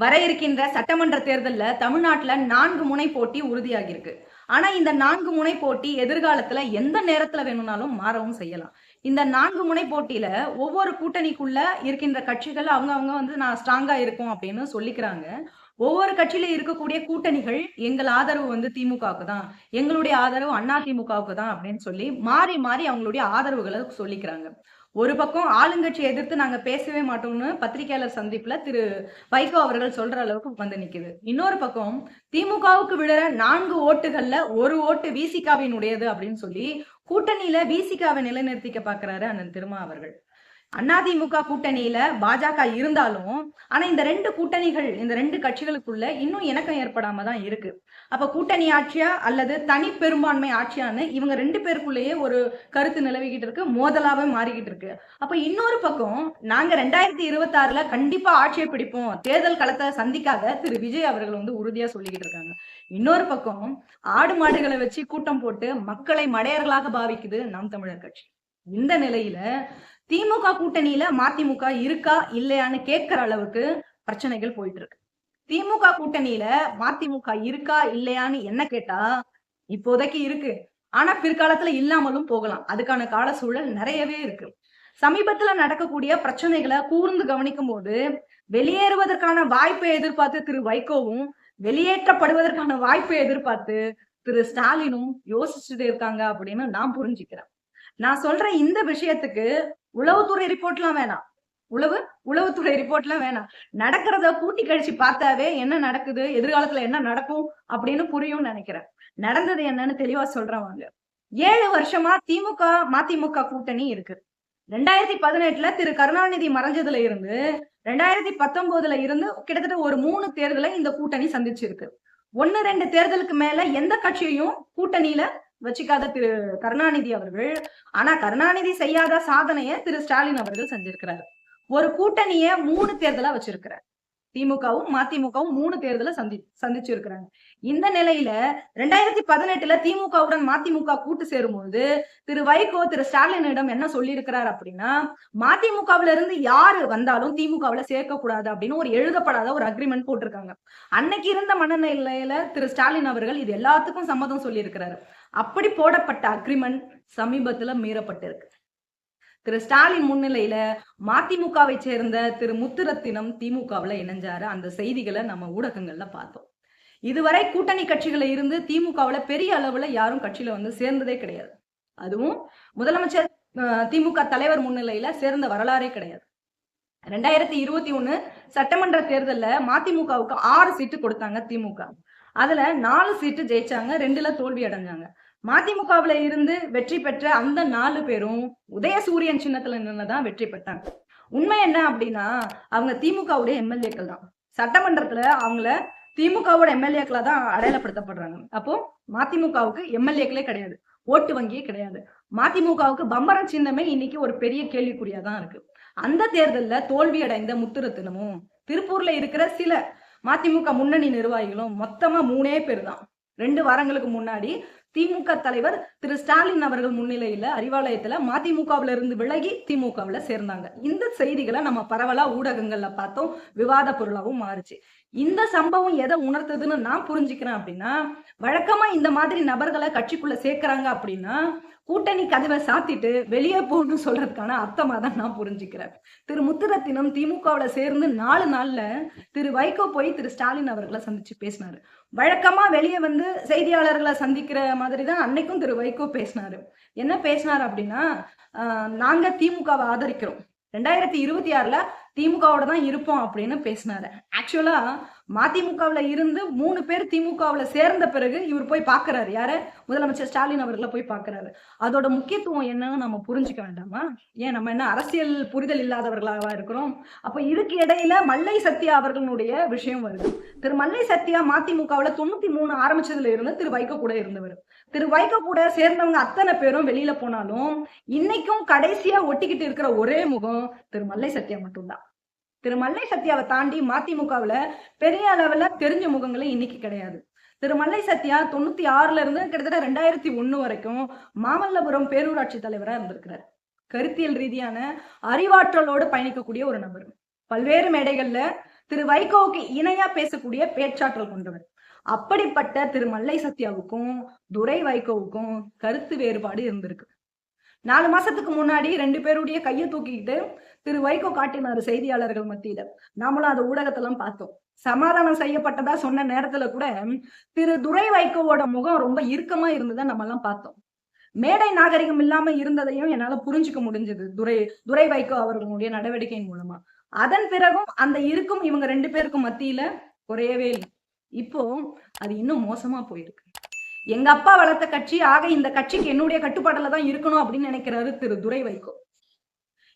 வர இருக்கின்ற சட்டமன்ற தேர்தல்ல தமிழ்நாட்டுல நான்கு முனை போட்டி உறுதியாகியிருக்கு. ஆனா இந்த நான்கு முனை போட்டி எதிர்காலத்துல எந்த நேரத்துல வேணும்னாலும் மாறவும் செய்யலாம். இந்த நான்கு முனை போட்டியில ஒவ்வொரு கூட்டணிக்குள்ள இருக்கின்ற கட்சிகள் அவங்க அவங்க வந்து நான் ஸ்ட்ராங்கா இருக்கும் அப்படின்னு சொல்லிக்கிறாங்க. ஒவ்வொரு கட்சியில இருக்கக்கூடிய கூட்டணிகள் எங்கள் ஆதரவு வந்து திமுகவுக்கு தான் எங்களுடைய ஆதரவு அண்ணா திமுகவுக்கு தான் அப்படின்னு சொல்லி மாறி மாறி அவங்களுடைய ஆதரவுகளை சொல்லிக்கிறாங்க. ஒரு பக்கம் ஆளுங்கட்சி எதிர்த்து நாங்க பேசவே மாட்டோம்னு பத்திரிகையாளர் சந்திப்புல திரு வைகோ அவர்கள் சொல்ற அளவுக்கு வந்து நிக்குது. இன்னொரு பக்கம் திமுகவுக்கு விழுற நான்கு ஓட்டுகள்ல ஒரு ஓட்டு விசிகாவினுடையது அப்படின்னு சொல்லி கூட்டணியில விசிகாவை நிலைநிறுத்திக்க பாக்குறாரு அண்ணன் திருமா அவர்கள். அதிமுக கூட்டணியில பாஜக இருந்தாலும் ஆனா இந்த ரெண்டு கூட்டணிகள் இந்த ரெண்டு கட்சிகளுக்குள்ள இன்னும் இணக்கம் ஏற்படாம தான் இருக்கு. அப்ப கூட்டணி ஆட்சியா அல்லது தனி பெரும்பான்மை ஆட்சியான்னு இவங்க ரெண்டு பேருக்குள்ளேயே ஒரு கருத்து நிலவிக்கிட்டு இருக்கு மோதலாவே மாறிக்கிட்டு இருக்கு. அப்ப இன்னொரு பக்கம் நாங்க ரெண்டாயிரத்தி இருபத்தி ஆறுல கண்டிப்பா ஆட்சியை பிடிப்போம். தேர்தல் களத்தை சந்திக்காத திரு விஜய் அவர்கள் வந்து உறுதியா சொல்லிக்கிட்டு இருக்காங்க. இன்னொரு பக்கம் ஆடு மாடுகளை வச்சு கூட்டம் போட்டு மக்களை மடையர்களாக பாவிக்குது நாம் தமிழர் கட்சி. இந்த நிலையில திமுக கூட்டணியில மதிமுக இருக்கா இல்லையான்னு கேட்கிற அளவுக்கு பிரச்சனைகள் போயிட்டு இருக்கு. திமுக கூட்டணியில மதிமுக இருக்கா இல்லையான்னு என்ன கேட்டா இப்போதைக்கு இருக்கு. ஆனா பிற்காலத்துல இல்லாமலும் போகலாம். அதுக்கான கால சூழல் நிறையவே இருக்கு. சமீபத்துல நடக்கக்கூடிய பிரச்சனைகளை கூர்ந்து கவனிக்கும் போது வெளியேறுவதற்கான வாய்ப்பை எதிர்பார்த்து திரு வைகோவும் வெளியேற்றப்படுவதற்கான வாய்ப்பை எதிர்பார்த்து திரு ஸ்டாலினும் யோசிச்சுட்டு இருக்காங்க அப்படின்னு நான் புரிஞ்சுக்கிறேன். நான் சொல்ற இந்த விஷயத்துக்கு உளவுத்துறை ரிப்போர்ட்லாம் வேணாம். உளவு உளவுத்துறை ரிப்போர்ட்லாம் வேணாம். நடக்கிறத கூட்டி கழிச்சு பார்த்தாவே என்ன நடக்குது எதிர்காலத்துல என்ன நடக்கும் அப்படின்னு புரியும்னு நினைக்கிறேன். நடந்தது என்னன்னு தெளிவா சொல்றவங்க. ஏழு வருஷமா திமுக மதிமுக கூட்டணி இருக்கு. ரெண்டாயிரத்தி பதினெட்டுல திரு கருணாநிதி மறைஞ்சதுல இருந்து ரெண்டாயிரத்தி பத்தொன்பதுல இருந்து கிட்டத்தட்ட ஒரு மூணு தேர்தலை இந்த கூட்டணி சந்திச்சிருக்கு. ஒன்னு ரெண்டு தேர்தலுக்கு மேல எந்த கட்சியையும் கூட்டணியில வச்சுக்காத திரு கருணாநிதி அவர்கள். ஆனா கருணாநிதி செய்யாத சாதனைய திரு ஸ்டாலின் அவர்கள் செஞ்சிருக்கிறாரு. ஒரு கூட்டணிய மூணு தேர்தலா வச்சிருக்கிறார். திமுகவும் மதிமுகவும் மூணு தேர்தலை சந்தி சந்திச்சிருக்கிறாங்க. இந்த நிலையில ரெண்டாயிரத்தி பதினெட்டுல திமுகவுடன் மதிமுக கூட்டு சேரும்போது திரு வைகோ திரு ஸ்டாலினிடம் என்ன சொல்லியிருக்கிறார் அப்படின்னா மதிமுகவுல இருந்து யாரு வந்தாலும் திமுகவுல சேர்க்க கூடாது அப்படின்னு ஒரு எழுதப்படாத ஒரு அக்ரிமெண்ட் போட்டிருக்காங்க. அன்னைக்கு இருந்த மனநிலையில திரு ஸ்டாலின் அவர்கள் இது எல்லாத்துக்கும் சம்மதம் சொல்லியிருக்கிறாரு. அப்படி போடப்பட்ட அக்ரிமெண்ட் சமீபத்துல மீறப்பட்டிருக்கு. திரு ஸ்டாலின் முன்னிலையில மதிமுகவை சேர்ந்த திரு முத்துரத்தினம் திமுகவுல இணைஞ்சாரு. அந்த செய்திகளை நம்ம ஊடகங்கள்ல பார்த்தோம். இதுவரை கூட்டணி கட்சிகள இருந்து திமுகவுல பெரிய அளவுல யாரும் கட்சியில வந்து சேர்ந்ததே கிடையாது. அதுவும் முதலமைச்சர் அஹ், திமுக தலைவர் முன்னிலையில சேர்ந்த வரலாறே கிடையாது. ரெண்டாயிரத்தி இருபத்தி ஒண்ணு சட்டமன்ற தேர்தல்ல மதிமுகவுக்கு ஆறு சீட்டு கொடுத்தாங்க திமுக. அதுல நாலு சீட்டு ஜெயிச்சாங்க ரெண்டுல தோல்வி அடைஞ்சாங்க. மதிமுகவுல இருந்து வெற்றி பெற்ற அந்த நாலு பேரும் உதயசூரியன் சின்னத்துல நின்னுதான் வெற்றி பெற்றாங்க. உண்மை என்ன அப்படின்னா அவங்க திமுகவுடைய எம்எல்ஏக்கள் தான். சட்டமன்றத்துல அவங்கள திமுகவோட எம்எல்ஏக்களை தான் அடையாளப்படுத்தப்படுறாங்க. அப்போ மதிமுகவுக்கு எம்எல்ஏக்களே கிடையாது ஓட்டு வங்கியே கிடையாது. மதிமுகவுக்கு பம்பரம் சின்னமே இன்னைக்கு ஒரு பெரிய கேள்விக்குறியா தான் இருக்கு. அந்த தேர்தல்ல தோல்வி அடைந்த முத்துரத்தினமும் திருப்பூர்ல இருக்கிற சில மதிமுக முன்னணி நிர்வாகிகளும் மொத்தமா மூணே பேர் தான் ரெண்டு வாரங்களுக்கு முன்னாடி திமுக தலைவர் திரு ஸ்டாலின் அவர்கள் முன்னிலையில அறிவாலயத்துல மதிமுகவுல இருந்து விலகி திமுகவுல சேர்ந்தாங்க. இந்த செய்திகளை நம்ம பரவலா ஊடகங்கள்ல பார்த்தோம். விவாத பொருளாவும் மாறுச்சு. இந்த சம்பவம் எதை உணர்த்துதுன்னு நான் புரிஞ்சுக்கிறேன் அப்படின்னா வழக்கமா இந்த மாதிரி நபர்களை கட்சிக்குள்ள சேர்க்கிறாங்க அப்படின்னா கூட்டணி கதவை சாத்திட்டு வெளியே போகணும்னு சொல்றதுக்கான அர்த்தமா தான் நான் புரிஞ்சுக்கிறேன். திரு முத்துரத்தினம் திமுகவுல சேர்ந்து நாலு நாள்ல திரு வைகோ போய் திரு ஸ்டாலின் அவர்களை சந்திச்சு பேசினாரு. வழக்கமா வெளியே வந்து செய்தியாளர்களை சந்திக்கிற மாதிரி தான் அன்னைக்கும் திரு வைகோ பேசினாரு. என்ன பேசினார் அப்படின்னா நாங்கள் நாங்க திமுகவை ஆதரிக்கிறோம். ரெண்டாயிரத்தி இருபத்தி ஆறுல திமுகவோட தான் இருப்போம் அப்படின்னு பேசினாரு. ஆக்சுவலா மதிமுகவுல இருந்து மூணு பேர் திமுகவுல சேர்ந்த பிறகு இவர் போய் பாக்குறாரு. யார? முதலமைச்சர் ஸ்டாலின் அவர்களை போய் பாக்குறாரு. அதோட முக்கியத்துவம் என்னன்னு நம்ம புரிஞ்சுக்க வேண்டாமா? ஏன் நம்ம என்ன அரசியல் புரிதல் இல்லாதவர்களாவா இருக்கிறோம்? அப்போ இதுக்கு இடையில மல்லை சத்யா அவர்களுடைய விஷயம் வருது. திரு மல்லை சத்யா மதிமுகவுல தொண்ணூத்தி மூணு ஆரம்பிச்சதுல இருந்து திரு வைகோ கூட இருந்தவர். திரு வைகோ கூட சேர்ந்தவங்க அத்தனை பேரும் வெளியில போனாலும் இன்னைக்கும் கடைசியா ஒட்டிக்கிட்டு இருக்கிற ஒரே முகம் திரு மல்லை சத்யா மட்டும்தான். திரு மல்லை சத்யாவை தாண்டி மதிமுகவுல பெரிய அளவுல தெரிஞ்ச முகங்களே இன்னைக்கு கிடையாது. திரு மல்லை சத்யா தொண்ணூத்தி ஆறுல இருந்து கிட்டத்தட்ட ரெண்டாயிரத்தி ஒண்ணு வரைக்கும் மாமல்லபுரம் பேரூராட்சி தலைவரா இருந்திருக்கிறார். கருத்தியல் ரீதியான அறிவாற்றலோடு பயணிக்கக்கூடிய ஒரு நபர். பல்வேறு மேடைகள்ல திரு வைகோவுக்கு இணையா பேசக்கூடிய பேச்சாற்றல் கொண்டவர். அப்படிப்பட்ட திரு மல்லை சத்யாவுக்கும் துரை வைகோவுக்கும் கருத்து வேறுபாடு இருந்திருக்கு. நாலு மாசத்துக்கு முன்னாடி ரெண்டு பேருடைய கையை தூக்கிக்கிட்டு திரு வைகோ காட்டினாரு செய்தியாளர்கள் மத்தியில. நாமளும் அதை ஊடகத்தெல்லாம் பார்த்தோம். சமாதானம் செய்யப்பட்டதா சொன்ன நேரத்துல கூட திரு துரை வைகோவோட முகம் ரொம்ப இறுக்கமா இருந்ததை நம்ம எல்லாம் பார்த்தோம். மேடை நாகரிகம் இல்லாம இருந்ததையும் என்னால புரிஞ்சுக்க முடிஞ்சது துரை துரை வைகோ அவர்களுடைய நடவடிக்கையின் மூலமா. அதன் பிறகும் அந்த இருக்கும் இவங்க ரெண்டு பேருக்கும் மத்தியில குறையவே இல்லை. இப்போ அது இன்னும் மோசமா போயிருக்கு. எங்க அப்பா வளர்த்த கட்சி ஆக இந்த கட்சிக்கு என்னுடைய கட்டுப்பாட்டுல தான் இருக்கணும் அப்படின்னு நினைக்கிறாரு திரு துரை வைகோ.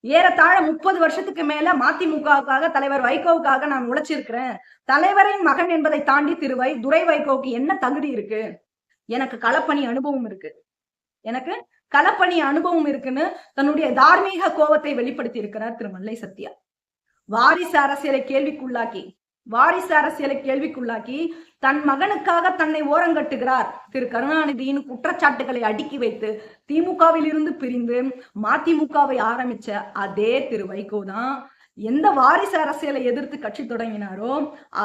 ஏறத்தாழ முப்பது வருஷத்துக்கு மேல மதிமுகவுக்காக தலைவர் வைகோவுக்காக நான் உழைச்சிருக்கிறேன். தலைவரின் மகன் என்பதை தாண்டி திருவை துரை வைகோவுக்கு என்ன தகுதி இருக்கு? எனக்கு களப்பணி அனுபவம் இருக்கு. எனக்கு களப்பணி அனுபவம் இருக்குன்னு தன்னுடைய தார்மீக கோபத்தை வெளிப்படுத்தி இருக்கிறார் திரு. மல்லை சத்யா வாரிசு அரசியலை கேள்விக்குள்ளாக்கி வாரிசு அரசியலை கேள்விக்குள்ளாக்கி தன் மகனுக்காக தன்னை ஓரங்கட்டுகிறார். திரு கருணாநிதியின் குற்றச்சாட்டுகளை அடுக்கி வைத்து திமுகவில் இருந்து பிரிந்து மதிமுகவை ஆரம்பிச்ச அதே திரு வைகோ தான் எந்த வாரிசு அரசியலை எதிர்த்து கட்சி தொடங்கினாரோ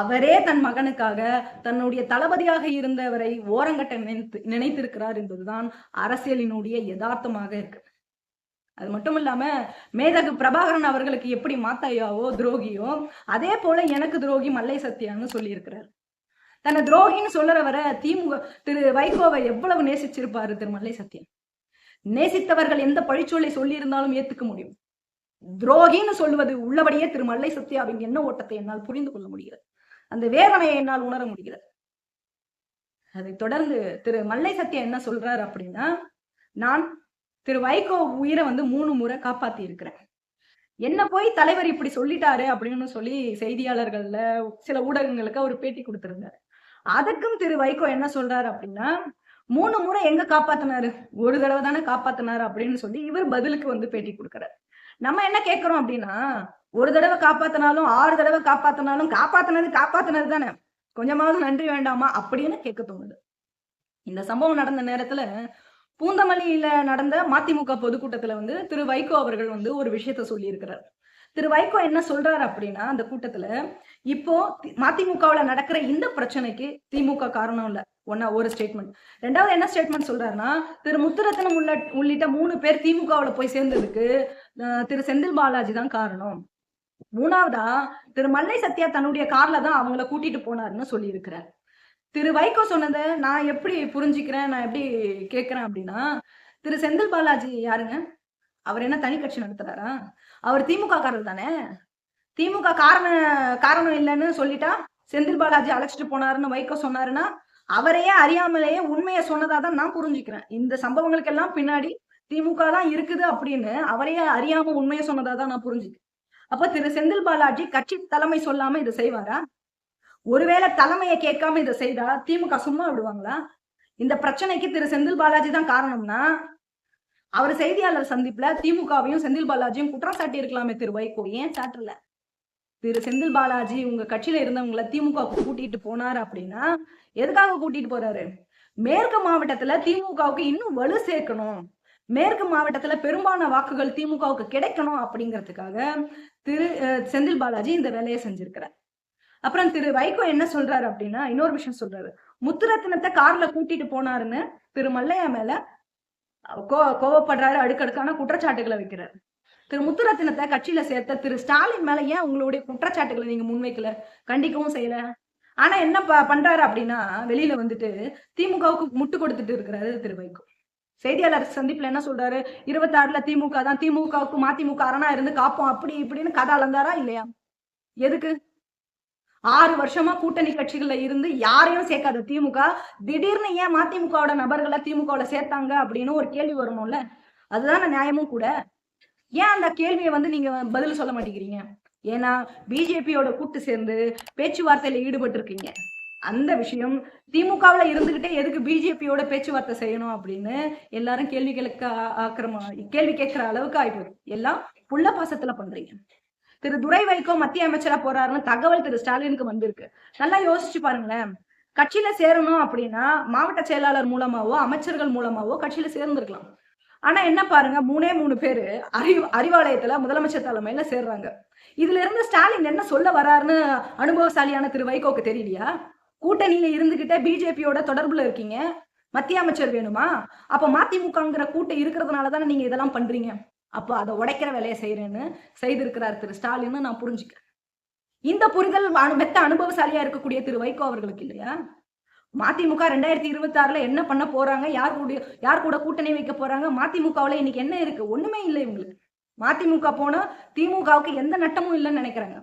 அவரே தன் மகனுக்காக தன்னுடைய தளபதியாக இருந்தவரை ஓரங்கட்ட நினைத்து நினைத்திருக்கிறார் என்பதுதான் அரசியலினுடைய யதார்த்தமாக இருக்கு. அது மட்டும் இல்லாம மேதகு பிரபாகரன் அவர்களுக்கு எப்படி மாத்தாயாவோ துரோகியோ அதே போல எனக்கு துரோகி மல்லை சத்யான்னு சொல்லியிருக்கிறார். தன்னை துரோகின்னு சொல்லுறவரை திமுக திரு வைகோவை எவ்வளவு நேசிச்சிருப்பாரு திரு மல்லை சத்யன்? நேசித்தவர்கள் எந்த பழிச்சொல்லை சொல்லியிருந்தாலும் ஏத்துக்க முடியும். துரோகின்னு சொல்லுவது உள்ளபடியே திரு மல்லை சத்யாவின் என்ன ஓட்டத்தை என்னால் புரிந்து கொள்ள முடிகிறது. அந்த வேதனையை என்னால் உணர முடிகிறது. அதை தொடர்ந்து திரு மல்லை சத்யா என்ன சொல்றாரு அப்படின்னா நான் திரு வைகோ உயிரை வந்து மூணு முறை காப்பாத்தி இருக்கிறேன் என்ன போய் தலைவர் இப்படி சொல்லிட்டாரு அப்படின்னு சொல்லி செய்தியாளர்கள்ல சில ஊடகங்களுக்கு அவர் பேட்டி கொடுத்திருந்தாரு. அதுக்கும் திரு வைகோ என்ன சொல்றாரு அப்படின்னா மூணு முறை எங்க காப்பாத்தினாரு? ஒரு தடவை தானே காப்பாத்தினாரு அப்படின்னு சொல்லி இவர் பதிலுக்கு வந்து பேட்டி கொடுக்குறாரு. நம்ம என்ன கேட்கிறோம் அப்படின்னா ஒரு தடவை காப்பாத்தினாலும் ஆறு தடவை காப்பாத்தினாலும் காப்பாத்தினது காப்பாத்தினது தானே. கொஞ்சமாவது நன்றி வேண்டாமா? அப்படின்னு கேட்க தோணுது. இந்த சம்பவம் நடந்த நேரத்துல பூந்தமல்லியில நடந்த மதிமுக பொதுக்கூட்டத்துல வந்து திரு வைகோ அவர்கள் வந்து ஒரு விஷயத்த சொல்லியிருக்கிறார். திரு வைகோ என்ன சொல்றாரு அப்படின்னா அந்த கூட்டத்துல இப்போ மதிமுகவுல நடக்கிற இந்த பிரச்சனைக்கு திமுக காரணம் இல்ல. ஒன்னா ஒரு ஸ்டேட்மெண்ட் ரெண்டாவது என்ன ஸ்டேட்மெண்ட் சொல்றாருன்னா திரு முத்துரத்னம் உள்ள உள்ளிட்ட மூணு பேர் திமுகவுல போய் சேர்ந்ததுக்கு திரு செந்தில் பாலாஜி தான் காரணம். மூணாவதா திரு மல்லை சத்யா தன்னுடைய கார்ல தான் அவங்கள கூட்டிட்டு போனாருன்னு சொல்லி இருக்கிறார் திரு வைகோ சொன்னதை நான் எப்படி புரிஞ்சுக்கிறேன் நான் எப்படி கேட்கிறேன் அப்படின்னா திரு செந்தில் பாலாஜி யாருங்க? அவர் என்ன தனி கட்சி நடத்துறாரா? அவர் திமுக காரர் தானே? திமுக காரண காரணம் இல்லைன்னு சொல்லிட்டா செந்தில் பாலாஜி அழைச்சிட்டு போனாருன்னு வைகோ சொன்னாருன்னா அவரையே அறியாமலேயே உண்மையை சொன்னதா தான் நான் புரிஞ்சுக்கிறேன். இந்த சம்பவங்களுக்கெல்லாம் பின்னாடி திமுக தான் இருக்குது அப்படின்னு அவரையே அறியாம உண்மையை சொன்னதா தான் நான் புரிஞ்சுக்கிறேன். அப்ப திரு செந்தில் பாலாஜி கட்சி தலைமை சொல்லாம இதை செய்வாரா? ஒருவேளை தலைமையை கேட்காம இதை செய்தா திமுக சும்மா விடுவாங்களா? இந்த பிரச்சனைக்கு திரு செந்தில் பாலாஜி தான் காரணம்னா அவர் செய்தியாளர் சந்திப்புல திமுகவையும் செந்தில் பாலாஜியும் குற்றம் சாட்டி இருக்கலாமே திரு வைகோ. ஏன் சாட்டல? திரு செந்தில் பாலாஜி உங்க கட்சியில இருந்தவங்கள திமுக கூட்டிட்டு போனாரு அப்படின்னா எதுக்காக கூட்டிட்டு போறாரு? மேற்கு மாவட்டத்துல திமுகவுக்கு இன்னும் வலு சேர்க்கணும். மேற்கு மாவட்டத்துல பெரும்பாலான வாக்குகள் திமுகவுக்கு கிடைக்கணும் அப்படிங்கிறதுக்காக திரு செந்தில் பாலாஜி இந்த வேலையை செஞ்சிருக்கிறார். அப்புறம் திரு வைகோ என்ன சொல்றாரு அப்படின்னா இன்னொரு விஷயம் சொல்றாரு. முத்துரத்தினத்தை கார்ல கூட்டிட்டு போனாருன்னு திரு மல்லையா மேல கோ கோவப்படுறாரு அடுக்கடுக்கான குற்றச்சாட்டுகளை வைக்கிறாரு. திரு முத்துரத்தினத்தை கட்சியில சேர்த்த திரு ஸ்டாலின் மேல ஏன் உங்களுடைய குற்றச்சாட்டுகளை நீங்க முன்வைக்கல? கண்டிக்கவும் செய்யல. ஆனா என்ன ப- பண்றாரு அப்படின்னா வெளியில வந்துட்டு திமுகவுக்கு முட்டு கொடுத்துட்டு இருக்கிறாரு திரு வைகோ. செய்தியாளர் சந்திப்புல என்ன சொல்றாரு? இருபத்தாறுல திமுக தான் திமுகவுக்கு மதிமுக அரணா இருந்து காப்போம் அப்படி இப்படின்னு கதை அளந்தாரா இல்லையா? எதுக்கு? ஆறு வருஷமா கூட்டணி கட்சிகள்ல இருந்து யாரையும் சேர்க்காத திமுக. திடீர்னு ஏன் மதிமுகவோட நபர்களை திமுகவுல சேர்த்தாங்க அப்படின்னு ஒரு கேள்வி வரணும்ல அதுதான் நியாயமும் கூட. ஏன் அந்த கேள்வியை வந்து நீங்க பதில் சொல்ல மாட்டேங்கிறீங்க? ஏன்னா பிஜேபியோட கூட்டு சேர்ந்து பேச்சுவார்த்தையில ஈடுபட்டு இருக்கீங்க அந்த விஷயம் திமுகவுல இருந்துகிட்டே எதுக்கு பிஜேபியோட பேச்சுவார்த்தை செய்யணும் அப்படின்னு எல்லாரும் கேள்விகளுக்கு கேட்க ஆக்கிரம கேள்வி கேட்கிற அளவுக்கு ஆயிப்போகுது எல்லாம் புள்ள பாசத்துல பண்றீங்க. திரு துரை வைகோ மத்திய அமைச்சரா போறாருன்னு தகவல் திரு ஸ்டாலினுக்கு வந்திருக்கு. நல்லா யோசிச்சு பாருங்களேன். கட்சியில சேரணும் அப்படின்னா மாவட்ட செயலாளர் மூலமாவோ அமைச்சர்கள் மூலமாவோ கட்சியில சேர்ந்திருக்கலாம். ஆனா என்ன பாருங்க மூணே மூணு பேரு அறிவு அறிவாலயத்துல முதலமைச்சர் தலைமையில சேர்றாங்க. இதுல இருந்து ஸ்டாலின் என்ன சொல்ல வராருன்னு அனுபவசாலியான திரு வைகோக்கு தெரியலையா? கூட்டணியில இருந்துகிட்டே பிஜேபியோட தொடர்புல இருக்கீங்க. மத்திய அமைச்சர் வேணுமா? அப்ப மதிமுகங்கிற கூட்டம் இருக்கிறதுனால தானே நீங்க இதெல்லாம் பண்றீங்க. அப்போ அதை உடைக்கிற வேலையை செய்யறேன்னு செய்திருக்கிறார் திரு ஸ்டாலின் நான் புரிஞ்சுக்கிறேன். இந்த புரிதல் மெத்த அனுபவசாலியா இருக்கக்கூடிய திரு வைகோ அவர்களுக்கு இல்லையா? மதிமுக ரெண்டாயிரத்தி இருபத்தி ஆறுல என்ன பண்ண போறாங்க? யார் கூட யார் கூட கூட்டணி வைக்க போறாங்க? மதிமுகவுல இன்னைக்கு என்ன இருக்கு? ஒண்ணுமே இல்லை இவங்களுக்கு. மதிமுக போனா திமுகவுக்கு எந்த நட்டமும் இல்லைன்னு நினைக்கிறாங்க.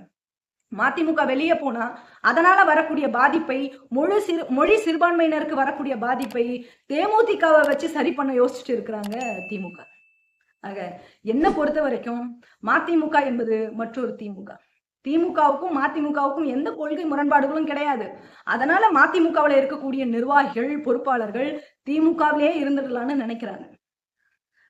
மதிமுக வெளியே போனா அதனால வரக்கூடிய பாதிப்பை மொழி சிறு மொழி சிறுபான்மையினருக்கு வரக்கூடிய பாதிப்பை தேமுதிகவை வச்சு சரி பண்ண யோசிச்சுட்டு இருக்கிறாங்க திமுக. ஆக என்ன பொறுத்த வரைக்கும் மதிமுக என்பது மற்றொரு திமுக. திமுகவுக்கும் மதிமுகவுக்கும் எந்த கொள்கை முரண்பாடுகளும் கிடையாது. அதனால மதிமுகவில் இருக்கக்கூடிய நிர்வாகிகள் பொறுப்பாளர்கள் திமுகவிலேயே இருந்துடலாம்னு நினைக்கிறாங்க.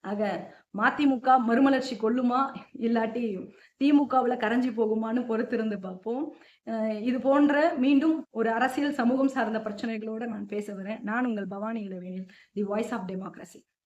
ஆக மதிமுக மறுமலர்ச்சி கொள்ளுமா? இல்லாட்டி திமுகவில் கரைஞ்சி போகுமான்னு பொறுத்திருந்து பார்ப்போம். அஹ் இது போன்ற மீண்டும் ஒரு அரசியல் சமூகம் சார்ந்த பிரச்சனைகளோட நான் பேச வரேன். நான் உங்கள் Bhavani Ilavenil the voice of democracy.